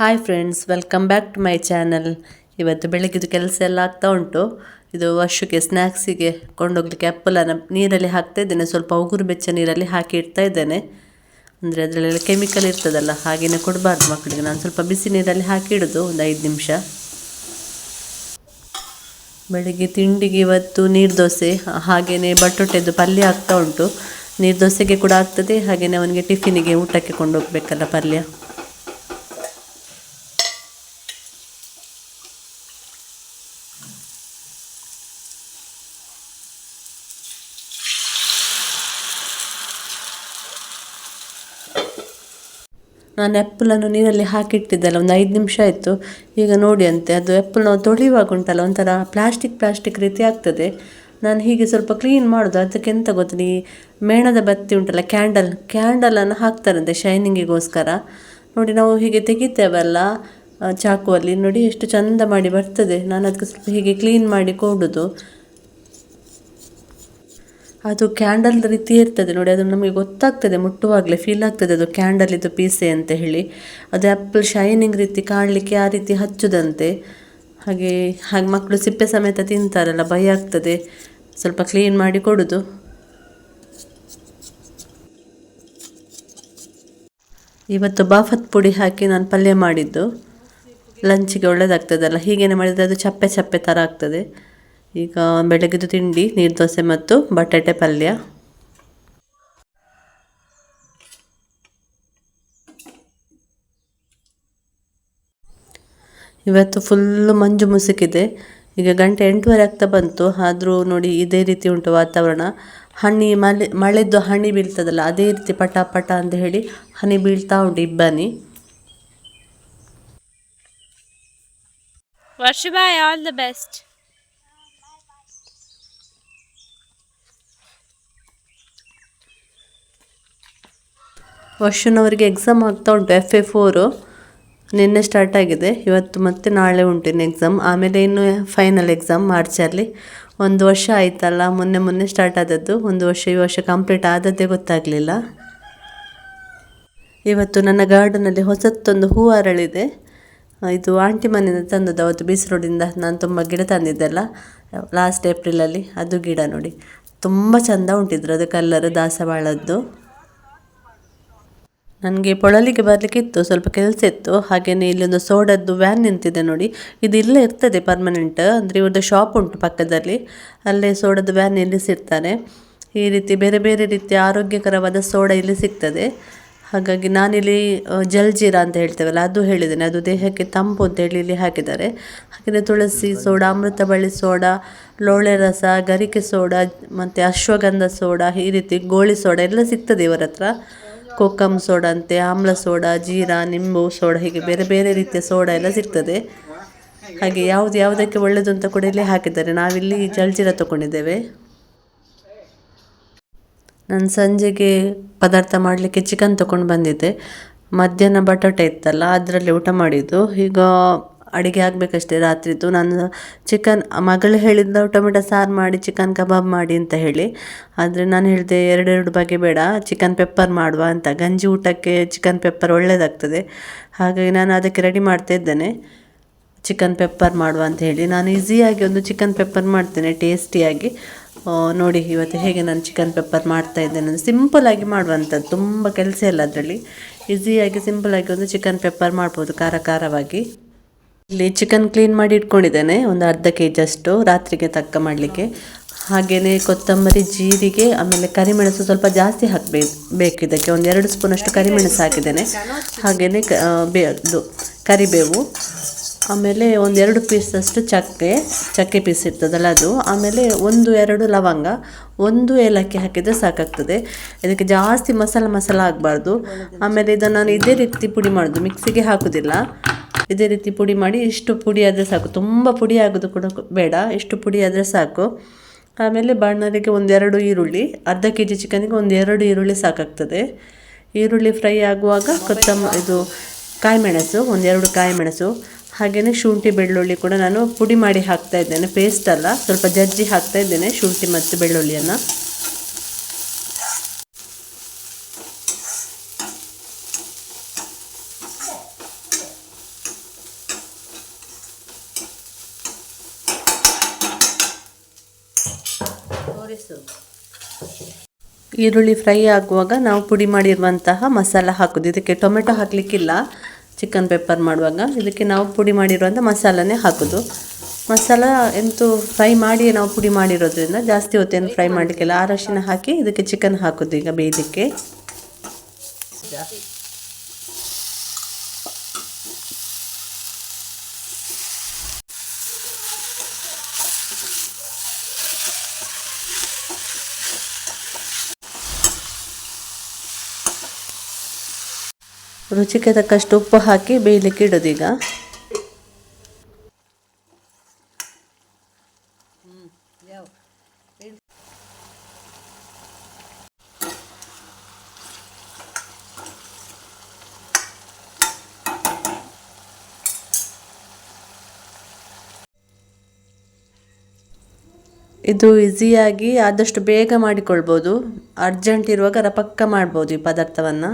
Hi friends welcome back to my channel ಇವತ್ತು ಬೆಳಗ್ಗೆದು ಕೆಲಸ ಎಲ್ಲ ಆಗ್ತಾ ಉಂಟು. ಇದು ವರ್ಷಕ್ಕೆ ಸ್ನ್ಯಾಕ್ಸಿಗೆ ಕೊಂಡೋಗ್ಲಿಕ್ಕೆ ಆ್ಯಪಲನ್ನು ನೀರಲ್ಲಿ ಹಾಕ್ತಾ ಇದ್ದೇನೆ. ಸ್ವಲ್ಪ ಉಗುರು ಬೆಚ್ಚ ನೀರಲ್ಲಿ ಹಾಕಿ ಇಡ್ತಾ ಇದ್ದೇನೆ. ಅಂದರೆ ಅದರಲ್ಲೆಲ್ಲ ಕೆಮಿಕಲ್ ಇರ್ತದಲ್ಲ ಹಾಗೆಯೇ ಕೊಡಬಾರ್ದು ಮಕ್ಕಳಿಗೆ ನಾನು ಸ್ವಲ್ಪ ಬಿಸಿ ನೀರಲ್ಲಿ ಹಾಕಿ ಇಡೋದು, ಒಂದು ಐದು ನಿಮಿಷ. ಬೆಳಿಗ್ಗೆ ತಿಂಡಿಗೆ ಇವತ್ತು ನೀರು ದೋಸೆ ಹಾಗೆಯೇ ಬಟೋಟೆದು ಪಲ್ಯ ಆಗ್ತಾ ಉಂಟು. ನೀರು ದೋಸೆಗೆ ಕೂಡ ಆಗ್ತದೆ ಹಾಗೆಯೇ ಅವನಿಗೆ ಟಿಫಿನಿಗೆ ಊಟಕ್ಕೆ ಕೊಂಡೋಗ್ಬೇಕಲ್ಲ ಪಲ್ಯ. ನಾನು ಆ್ಯಪಲನ್ನು ನೀರಲ್ಲಿ ಹಾಕಿಟ್ಟಿದ್ದಲ್ಲ, ಒಂದು ಐದು ನಿಮಿಷ ಆಯಿತು. ಈಗ ನೋಡಿ ಅಂತೆ, ಅದು ಆ್ಯಪಲ್ ನಾವು ತೊಳೆಯುವಾಗ ಉಂಟಲ್ಲ, ಒಂಥರ ಪ್ಲಾಸ್ಟಿಕ್ ಪ್ಲಾಸ್ಟಿಕ್ ರೀತಿ ಆಗ್ತದೆ. ನಾನು ಹೀಗೆ ಸ್ವಲ್ಪ ಕ್ಲೀನ್ ಮಾಡೋದು, ಅದಕ್ಕೆ ಎಂತ ಗೊತ್ತಾ, ಈ ಮೇಣದ ಬತ್ತಿ ಉಂಟಲ್ಲ ಕ್ಯಾಂಡಲ್ ಕ್ಯಾಂಡಲನ್ನು ಹಾಕ್ತಾರಂತೆ ಶೈನಿಂಗಿಗೋಸ್ಕರ ನೋಡಿ, ನಾವು ಹೀಗೆ ತೆಗಿತೇವಲ್ಲ ಚಾಕುವಲ್ಲಿ. ನೋಡಿ, ಎಷ್ಟು ಚಂದ ಮಾಡಿ ಬರ್ತದೆ. ನಾನು ಅದಕ್ಕೆ ಸ್ವಲ್ಪ ಹೀಗೆ ಕ್ಲೀನ್ ಮಾಡಿ ಕೊಡುದು. ಅದು ಕ್ಯಾಂಡಲ್ ರೀತಿ ಇರ್ತದೆ ನೋಡಿ ಅದು ನಮಗೆ ಗೊತ್ತಾಗ್ತದೆ, ಮುಟ್ಟುವಾಗಲೇ ಫೀಲ್ ಆಗ್ತದೆ ಅದು ಕ್ಯಾಂಡಲ್ ಇದು ಪೀಸೆ ಅಂತ ಹೇಳಿ. ಅದು ಆ್ಯಪಲ್ ಶೈನಿಂಗ್ ರೀತಿ ಕಾಣಲಿಕ್ಕೆ ಆ ರೀತಿ ಹಚ್ಚುದಂತೆ. ಹಾಗೆ ಹಾಗೆ ಮಕ್ಕಳು ಸಿಪ್ಪೆ ಸಮೇತ ತಿಂತಾರಲ್ಲ, ಭಯ ಆಗ್ತದೆ. ಸ್ವಲ್ಪ ಕ್ಲೀನ್ ಮಾಡಿ ಕೊಡೋದು. ಇವತ್ತು ಬಾಫತ್ ಪುಡಿ ಹಾಕಿ ನಾನು ಪಲ್ಯ ಮಾಡಿದ್ದು. ಲಂಚಿಗೆ ಒಳ್ಳೆಯದಾಗ್ತದಲ್ಲ ಹೀಗೇನೆ ಮಾಡಿದರೆ ಅದು ಚಪ್ಪೆ ಚಪ್ಪೆ ಥರ ಆಗ್ತದೆ. ಈಗ ಬೆಳಗ್ಗೆದು ತಿಂಡಿ, ನೀರು ದೋಸೆ ಮತ್ತು ಬಟಾಟೆ ಪಲ್ಯ. ಇವತ್ತು ಫುಲ್ಲು ಮಂಜು ಮುಸುಕಿದೆ. ಈಗ ಗಂಟೆ ಎಂಟೂವರೆ ಆಗ್ತಾ ಬಂತು. ಆದರೂ ನೋಡಿ ಇದೇ ರೀತಿ ಉಂಟು ವಾತಾವರಣ. ಹನಿ ಮಳೆ, ಮಳೆದ್ದು ಹನಿ ಬೀಳ್ತದಲ್ಲ, ಅದೇ ರೀತಿ ಪಟ ಪಟ ಅಂತ ಹೇಳಿ ಹನಿ ಬೀಳ್ತಾ ಉಂಟು ಇಬ್ಬನಿ. ವರ್ಷ ಬಾಯ್ ಆಲ್ ದ best. ವರ್ಷನವರಿಗೆ ಎಕ್ಸಾಮ್ ಆಗ್ತಾ ಉಂಟು ಎಫ್ ಎ ಫೋರು ನಿನ್ನೆ ಸ್ಟಾರ್ಟ್ ಆಗಿದೆ. ಇವತ್ತು ಮತ್ತೆ ನಾಳೆ ಉಂಟು ಇನ್ನು ಎಕ್ಸಾಮ್ ಆಮೇಲೆ ಇನ್ನು ಫೈನಲ್ ಎಕ್ಸಾಮ್ ಮಾರ್ಚಲ್ಲಿ ಒಂದು ವರ್ಷ ಆಯ್ತಲ್ಲ, ಮೊನ್ನೆ ಮೊನ್ನೆ ಸ್ಟಾರ್ಟ್ ಆದದ್ದು. ಒಂದು ವರ್ಷ ಈ ವರ್ಷ ಕಂಪ್ಲೀಟ್ ಆದದ್ದೇ ಗೊತ್ತಾಗಲಿಲ್ಲ. ಇವತ್ತು ನನ್ನ ಗಾರ್ಡನಲ್ಲಿ ಹೊಸತ್ತೊಂದು ಹೂ ಅರಳಿದೆ. ಇದು ಆಂಟಿ ಮನೆಯಿಂದ ತಂದದ್ದು ಅವತ್ತು ಬೀಸ್ ರೋಡಿಂದ ನಾನು ತುಂಬ ಗಿಡ ತಂದಿದ್ದೆಲ್ಲ ಲಾಸ್ಟ್ ಏಪ್ರಿಲಲ್ಲಿ ಅದು ಗಿಡ ನೋಡಿ. ತುಂಬ ಚೆಂದ ಉಂಟಿದ್ರು ಅದು ಕಲ್ಲರ್ ದಾಸವಾಳದ್ದು. ನನಗೆ ಪೊಳಲಿಗೆ ಬರಲಿಕ್ಕೆ ಇತ್ತು, ಸ್ವಲ್ಪ ಕೆಲಸ ಇತ್ತು. ಹಾಗೆಯೇ ಇಲ್ಲೊಂದು ಸೋಡದ್ದು ವ್ಯಾನ್ ನಿಂತಿದೆ ನೋಡಿ. ಇದು ಇಲ್ಲೇ ಇರ್ತದೆ ಪರ್ಮನೆಂಟ್ ಅಂದರೆ ಇವ್ರದ್ದು ಶಾಪ್ ಉಂಟು ಪಕ್ಕದಲ್ಲಿ. ಅಲ್ಲೇ ಸೋಡದ್ದು ವ್ಯಾನ್ ನಿಲ್ಲಿಸಿರ್ತಾರೆ. ಈ ರೀತಿ ಬೇರೆ ಬೇರೆ ರೀತಿಯ ಆರೋಗ್ಯಕರವಾದ ಸೋಡ ಇಲ್ಲಿ ಸಿಗ್ತದೆ. ಹಾಗಾಗಿ ನಾನಿಲ್ಲಿ ಜಲ್ಜೀರಾ ಅಂತ ಹೇಳ್ತೇವಲ್ಲ, ಅದು ಹೇಳಿದ್ದೇನೆ. ಅದು ದೇಹಕ್ಕೆ ತಂಪು ಅಂತ ಹೇಳಿ ಇಲ್ಲಿ ಹಾಕಿದ್ದಾರೆ. ಹಾಗೆಯೇ ತುಳಸಿ ಸೋಡಾ ಅಮೃತ ಬಳ್ಳಿ ಸೋಡಾ, ಲೋಳೆ ರಸ, ಗರಿಕೆ ಸೋಡಾ, ಮತ್ತು ಅಶ್ವಗಂಧ ಸೋಡಾ, ಈ ರೀತಿ ಗೋಳಿ ಸೋಡಾ ಎಲ್ಲ ಸಿಗ್ತದೆ ಇವರ ಹತ್ರ ಕೋಕಮ್ ಸೋಡಾ ಅಂತೆ, ಆಮ್ಲ ಸೋಡಾ, ಜೀರಾ, ನಿಂಬು ಸೋಡಾ, ಹೀಗೆ ಬೇರೆ ಬೇರೆ ರೀತಿಯ ಸೋಡಾ ಎಲ್ಲ ಸಿಗ್ತದೆ. ಹಾಗೆ ಯಾವುದು ಯಾವುದಕ್ಕೆ ಒಳ್ಳೆಯದು ಅಂತ ಕೂಡ ಇಲ್ಲಿ ಹಾಕಿದ್ದಾರೆ. ನಾವಿಲ್ಲಿ ಜಲ್ಜೀರ ತೊಗೊಂಡಿದ್ದೇವೆ. ನಾನು ಸಂಜೆಗೆ ಪದಾರ್ಥ ಮಾಡಲಿಕ್ಕೆ ಚಿಕನ್ ತೊಗೊಂಡು ಬಂದಿದ್ದೆ. ಮಧ್ಯಾಹ್ನ ಬಟಾಟೆ ಇತ್ತಲ್ಲ, ಅದರಲ್ಲಿ ಊಟ ಮಾಡಿದ್ದು. ಈಗ ಅಡುಗೆ ಆಗಬೇಕಷ್ಟೇ ರಾತ್ರಿದ್ದು. ನಾನು ಚಿಕನ್ ಮಗಳು ಹೇಳಿದ್ದ ಟೊಮೆಟೊ ಸಾರು ಮಾಡಿ ಚಿಕನ್ ಕಬಾಬ್ ಮಾಡಿ ಅಂತ ಹೇಳಿ. ಆದರೆ ನಾನು ಹೇಳಿದೆ ಎರಡೆರಡು ಬಗೆ ಬೇಡ ಚಿಕನ್ ಪೆಪ್ಪರ್ ಮಾಡುವ ಅಂತ. ಗಂಜಿ ಊಟಕ್ಕೆ ಚಿಕನ್ ಪೆಪ್ಪರ್ ಒಳ್ಳೆಯದಾಗ್ತದೆ ಹಾಗಾಗಿ ನಾನು ಅದಕ್ಕೆ ರೆಡಿ ಮಾಡ್ತಾ ಇದ್ದೇನೆ. ಚಿಕನ್ ಪೆಪ್ಪರ್ ಮಾಡುವ ಅಂತ ಹೇಳಿ. ನಾನು ಈಸಿಯಾಗಿ ಒಂದು ಚಿಕನ್ ಪೆಪ್ಪರ್ ಮಾಡ್ತೇನೆ ಟೇಸ್ಟಿಯಾಗಿ ನೋಡಿ ಇವತ್ತು ಹೇಗೆ ನಾನು ಚಿಕನ್ ಪೆಪ್ಪರ್ ಮಾಡ್ತಾ ಇದ್ದೇನೆ ಸಿಂಪಲಾಗಿ ಮಾಡುವಂಥದ್ದು. ತುಂಬ ಕೆಲಸ ಇಲ್ಲ ಅದರಲ್ಲಿ. ಈಸಿಯಾಗಿ ಸಿಂಪಲಾಗಿ ಒಂದು ಚಿಕನ್ ಪೆಪ್ಪರ್ ಮಾಡ್ಬೋದು ಖಾರ ಖಾರವಾಗಿ. ಇಲ್ಲಿ ಚಿಕನ್ ಕ್ಲೀನ್ ಮಾಡಿ ಇಟ್ಕೊಂಡಿದ್ದೇನೆ, ಒಂದು ಅರ್ಧ ಕೆ ಜಿಯಷ್ಟು ರಾತ್ರಿಗೆ ತಕ್ಕ ಮಾಡಲಿಕ್ಕೆ. ಹಾಗೆಯೇ ಕೊತ್ತಂಬರಿ ಜೀರಿಗೆ, ಆಮೇಲೆ ಕರಿಮೆಣಸು ಸ್ವಲ್ಪ ಜಾಸ್ತಿ ಹಾಕಬೇಕು ಬೇಕಿದ್ದಕ್ಕೆ, ಒಂದು ಎರಡು ಸ್ಪೂನಷ್ಟು ಕರಿಮೆಣಸು ಹಾಕಿದ್ದೇನೆ. ಹಾಗೆಯೇ ಕ ಬೇ ಇದು ಕರಿಬೇವು, ಆಮೇಲೆ ಒಂದು ಎರಡು ಪೀಸಷ್ಟು ಚಕ್ಕೆ ಚಕ್ಕೆ ಪೀಸ್ ಇರ್ತದಲ್ಲ ಅದು. ಆಮೇಲೆ ಒಂದು ಎರಡು ಲವಂಗ, ಒಂದು ಏಲಕ್ಕಿ ಹಾಕಿದರೆ ಸಾಕಾಗ್ತದೆ. ಇದಕ್ಕೆ ಜಾಸ್ತಿ ಮಸಾಲ ಮಸಾಲ ಆಗಬಾರ್ದು. ಆಮೇಲೆ ಇದನ್ನು ನಾನು ಇದೇ ರೀತಿ ಪುಡಿ ಮಾಡೋದು ಮಿಕ್ಸಿಗೆ ಹಾಕೋದಿಲ್ಲ. ಇದೇ ರೀತಿ ಪುಡಿ ಮಾಡಿ ಇಷ್ಟು ಪುಡಿ ಆದರೆ ಸಾಕು. ತುಂಬ ಪುಡಿ ಆಗೋದು ಕೂಡ ಬೇಡ. ಇಷ್ಟು ಪುಡಿ ಆದರೆ ಸಾಕು. ಆಮೇಲೆ ಬಾಣಲೆಗೆ ಒಂದೆರಡು ಈರುಳ್ಳಿ, ಅರ್ಧ ಕೆ ಜಿ ಚಿಕನಿಗೆ ಒಂದೆರಡು ಈರುಳ್ಳಿ ಸಾಕಾಗ್ತದೆ. ಈರುಳ್ಳಿ ಫ್ರೈ ಆಗುವಾಗ ಕೊತ್ತಂಬ ಇದು ಕಾಯಿಮೆಣಸು, ಒಂದೆರಡು ಕಾಯಿಮೆಣಸು ಹಾಗೆಯೇ ಶುಂಠಿ ಬೆಳ್ಳುಳ್ಳಿ ಕೂಡ ನಾನು ಪುಡಿ ಮಾಡಿ ಹಾಕ್ತಾ ಇದ್ದೇನೆ. ಪೇಸ್ಟ್ ಅಲ್ಲ, ಸ್ವಲ್ಪ ಜಜ್ಜಿ ಹಾಕ್ತಾ ಇದ್ದೇನೆ ಶುಂಠಿ ಮತ್ತು ಬೆಳ್ಳುಳ್ಳಿಯನ್ನು. ಈರುಳ್ಳಿ ಫ್ರೈ ಆಗುವಾಗ ನಾವು ಪುಡಿ ಮಾಡಿರುವಂತಹ ಮಸಾಲ ಹಾಕೋದು. ಇದಕ್ಕೆ ಟೊಮೆಟೊ ಹಾಕಲಿಕ್ಕಿಲ್ಲ. ಚಿಕನ್ ಪೆಪ್ಪರ್ ಮಾಡುವಾಗ ಇದಕ್ಕೆ ನಾವು ಪುಡಿ ಮಾಡಿರುವಂಥ ಮಸಾಲನೇ ಹಾಕೋದು. ಮಸಾಲ ಎಂತೂ ಫ್ರೈ ಮಾಡಿ ನಾವು ಪುಡಿ ಮಾಡಿರೋದ್ರಿಂದ ಜಾಸ್ತಿ ಹೊತ್ತೇನು ಫ್ರೈ ಮಾಡಲಿಕ್ಕಿಲ್ಲ. ಅರಶಿನ ಹಾಕಿ ಇದಕ್ಕೆ ಚಿಕನ್ ಹಾಕೋದು ಈಗ ಬೇಯಲಿಕ್ಕೆ. ರುಚಿಗೆ ತಕ್ಕಷ್ಟು ಉಪ್ಪು ಹಾಕಿ ಬೇಯಲಿಕ್ಕೆ ಇಡೋದು ಈಗ ಇದು ಈಸಿಯಾಗಿ ಆದಷ್ಟು ಬೇಗ ಮಾಡಿಕೊಳ್ಬೋದು. ಅರ್ಜೆಂಟ್ ಇರುವಾಗ ರಪಕ್ಕ ಮಾಡ್ಬೋದು ಈ ಪದಾರ್ಥವನ್ನು.